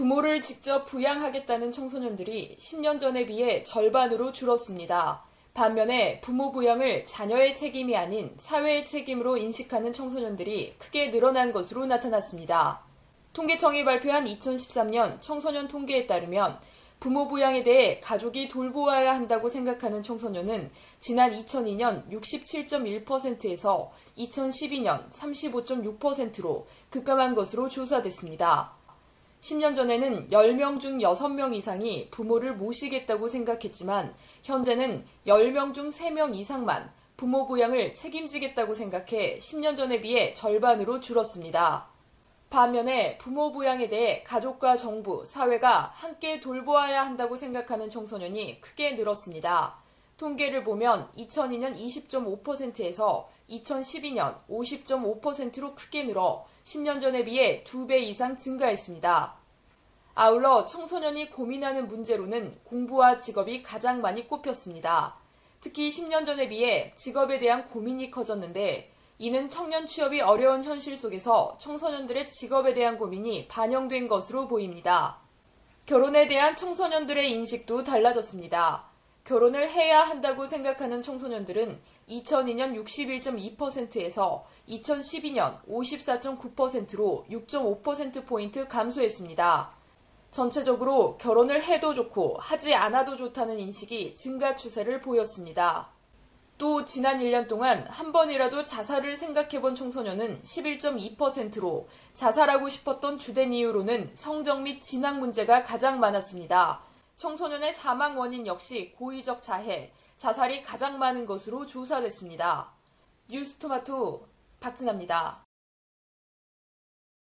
부모를 직접 부양하겠다는 청소년들이 10년 전에 비해 절반으로 줄었습니다. 반면에 부모 부양을 자녀의 책임이 아닌 사회의 책임으로 인식하는 청소년들이 크게 늘어난 것으로 나타났습니다. 통계청이 발표한 2013년 청소년 통계에 따르면 부모 부양에 대해 가족이 돌보아야 한다고 생각하는 청소년은 지난 2002년 67.1%에서 2012년 35.6%로 급감한 것으로 조사됐습니다. 10년 전에는 10명 중 6명 이상이 부모를 모시겠다고 생각했지만 현재는 10명 중 3명 이상만 부모 부양을 책임지겠다고 생각해 10년 전에 비해 절반으로 줄었습니다. 반면에 부모 부양에 대해 가족과 정부, 사회가 함께 돌보아야 한다고 생각하는 청소년이 크게 늘었습니다. 통계를 보면 2002년 20.5%에서 2012년 50.5%로 크게 늘어 10년 전에 비해 2배 이상 증가했습니다. 아울러 청소년이 고민하는 문제로는 공부와 직업이 가장 많이 꼽혔습니다. 특히 10년 전에 비해 직업에 대한 고민이 커졌는데 이는 청년 취업이 어려운 현실 속에서 청소년들의 직업에 대한 고민이 반영된 것으로 보입니다. 결혼에 대한 청소년들의 인식도 달라졌습니다. 결혼을 해야 한다고 생각하는 청소년들은 2002년 61.2%에서 2012년 54.9%로 6.5%포인트 감소했습니다. 전체적으로 결혼을 해도 좋고 하지 않아도 좋다는 인식이 증가 추세를 보였습니다. 또 지난 1년 동안 한 번이라도 자살을 생각해 본 청소년은 11.2%로 자살하고 싶었던 주된 이유로는 성적 및 진학 문제가 가장 많았습니다. 청소년의 사망 원인 역시 고의적 자해, 자살이 가장 많은 것으로 조사됐습니다. 뉴스토마토 박진아입니다.